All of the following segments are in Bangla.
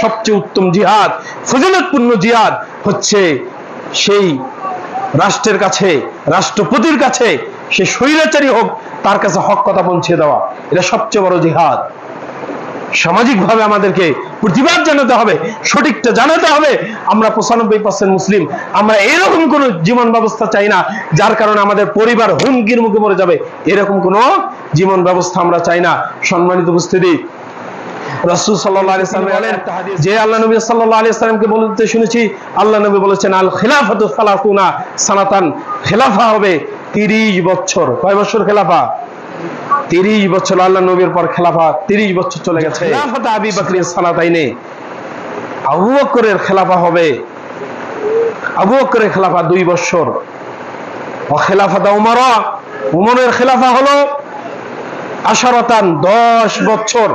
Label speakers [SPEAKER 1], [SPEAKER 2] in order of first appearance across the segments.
[SPEAKER 1] সবচেয়ে উত্তম জিহাদ ফজিলতপূর্ণ জিহাদ হচ্ছে সেই রাষ্ট্রের কাছে, রাষ্ট্রপতির কাছে সে স্বৈরাচারী হোক, তার কাছে হক কথা পৌঁছে দেওয়া। এটা সবচেয়ে বড় জিহাদ। সামাজিকভাবে আমাদেরকে প্রতিবাদ জানাতে হবে, সঠিকটা জানাতে হবে। আমরা পঁচানব্বই পার্সেন্ট মুসলিম। আমরা এরকম কোন জীবন ব্যবস্থা চাই না, যার কারণে আমাদের পরিবার হুমকির মুখে মরে যাবে। এরকম কোন জীবন ব্যবস্থা আমরা চাই না। সম্মানিত উপস্থিতি রাসূল সাল্লাম বলেন যে আল্লাহ নবী আলাইহি সাল্লামকে বলতে শুনেছি আল্লাহ নবী বলেছেন আল খিলাফাতু সালাতুনা সানাতান। খেলাফা হবে 30 বছর। কয় বছর খেলাফা? তিরিশ বছর। আল্লাহ নবীর পর খেলাফা তিরিশ বছর চলে গেছে। খেলাফাতে আবি বকরি সালাতাইনে আবু বকরের খেলাফা হবে। আবু বকরের খেলাফা দুই বছর। খেলাফাতা উমর। উমরের খেলাফা হলো আশারতান দশ বছর।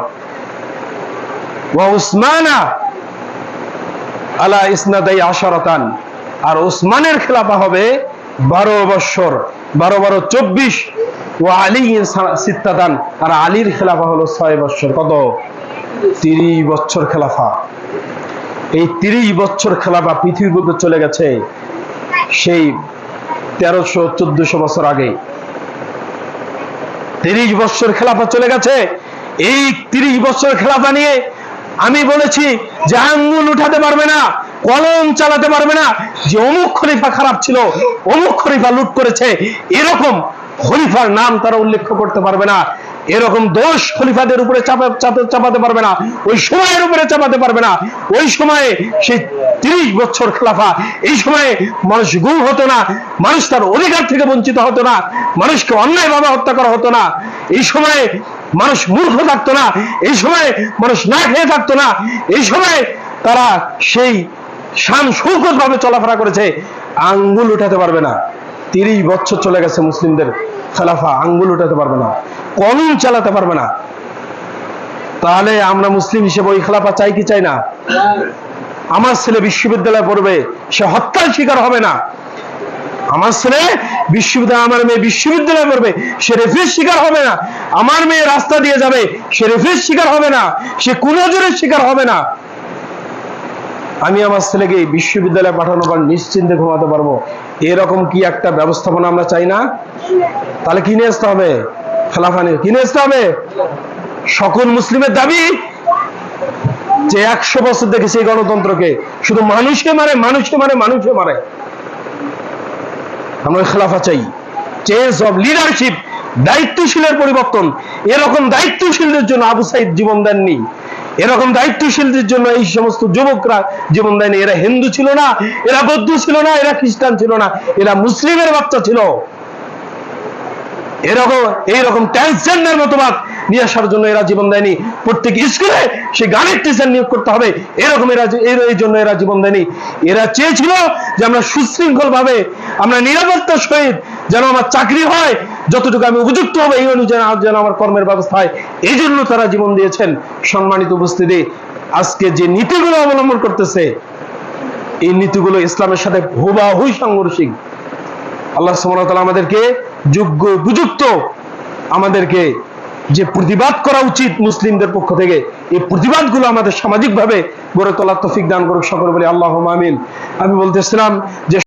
[SPEAKER 1] আর খেলাফা হবে বারো বছর বারো বারো চব্বিশ। ও আলী আর আলীর খেলাফা হলো ছয় বছর কত? তিরিশ খেলাফা। এই তিরিশ বছর খেলাফা পৃথিবীর বুকে চলে গেছে সেই তেরোশো চোদ্দশো বছর আগে। তিরিশ বছর খেলাফা চলে গেছে। এই তিরিশ বছর খেলাফা নিয়ে আমি বলেছি যে আঙ্গুল উঠাতে পারবে না, কলম চালাতে পারবে না। যে অমুক খলিফা খারাপ ছিল, অমুক খলিফা লুট করেছে, এরকম খলিফার নাম তারা উল্লেখ করতে পারবে না। এরকম দোষ খলিফাদের উপরে চাপা- চাপা- চাপাতে পারবে না। ওই সময়ের উপরে চাপাতে পারবে না। ওই সময়ে সেই তিরিশ বছর খেলাফা, এই সময়ে মানুষ গুম হতো না, মানুষ তার অধিকার থেকে বঞ্চিত হতো না, মানুষকে অন্যায়ভাবে হত্যা করা হতো না। এই সময়ে মানুষ মূর্খ থাকতো না, এই সময়ে মানুষ না খেয়ে থাকতো না, এই সময়ে তারা সেই শান শৌকত ভাবে চলাফেরা করেছে, আঙ্গুল উঠাতে পারবে না। তিরিশ বছর চলে গেছে মুসলিমদের খেলাফা, আঙ্গুল উঠাতে পারবে না, কলম চালাতে পারবে না। তাহলে আমরা মুসলিম হিসেবে ওই খেলাফা চাই কি চাই না? আমার ছেলে বিশ্ববিদ্যালয়ে পড়বে, সে হত্যার শিকার হবে না। আমার ছেলে বিশ্ববিদ্যালয়, আমার মেয়ে বিশ্ববিদ্যালয়ে পড়বে সে রেফির শিকার হবে না। আমার মেয়ে রাস্তা দিয়ে যাবে, সে রেফির শিকার হবে না, সে কুনজরের শিকার হবে না। আমি আমার ছেলেকে বিশ্ববিদ্যালয়ে পাঠানোর পর নিশ্চিন্তে ঘুমাতে পারব। এরকম কি একটা ব্যবস্থাপনা আমরা চাই না? তাহলে কিনে আসতে হবে? খেলাফা নিয়ে কিনে আসতে হবে? সকল মুসলিমের দাবি যে একশো বছর দেখেছে এই গণতন্ত্রকে। শুধু মানুষকে মারে মানুষকে মারে মানুষকে মারে। আমরা খেলাফা চাই। চেঞ্জ অব লিডারশিপ দায়িত্বশীলের পরিবর্তন। এরকম দায়িত্বশীলদের জন্য আবু সাইদ জীবন দেননি। এরকম দায়িত্বশীলদের জন্য এই সমস্ত যুবকরা জীবন দেয়নি। এরা হিন্দু ছিল না, এরা বৌদ্ধ ছিল না, এরা খ্রিস্টান ছিল না, এরা মুসলিমের বাচ্চা ছিল। এরকম এইরকম ট্রান্সজেন্ডার মতবাদ নিয়ে আসার জন্য এরা জীবন দেয়নি। প্রত্যেক স্কুলে সে গানের টিচার নিয়োগ করতে হবে। এরকম এরা এই জন্য এরা জীবন দেয়নি। এরা চেয়েছিল যে আমরা সুশৃঙ্খল ভাবে আমরা নিরাপত্তার সহিত যেন আমার চাকরি হয়, যতটুকু আমি উপযুক্ত হবে, এই অনুযায়ী যেন আমার কর্মের ব্যবস্থা হয়। এই জন্য তারা জীবন দিয়েছেন। সম্মানিত উপস্থিতি, আজকে যে নীতিগুলো অবলম্বন করতেছে, এই নীতিগুলো ইসলামের সাথে হুবাহুই সাংঘর্ষিক। আল্লাহ তাআলা আমাদেরকে যোগ্য, উপযুক্ত আমাদেরকে যে প্রতিবাদ করা উচিত মুসলিমদের পক্ষ থেকে, এই প্রতিবাদগুলো আমাদের সামাজিকভাবে গড়ে তোলার তফিক দান করুক সকল বলে আল্লাহ মামিন আমি বলতেছিলাম যে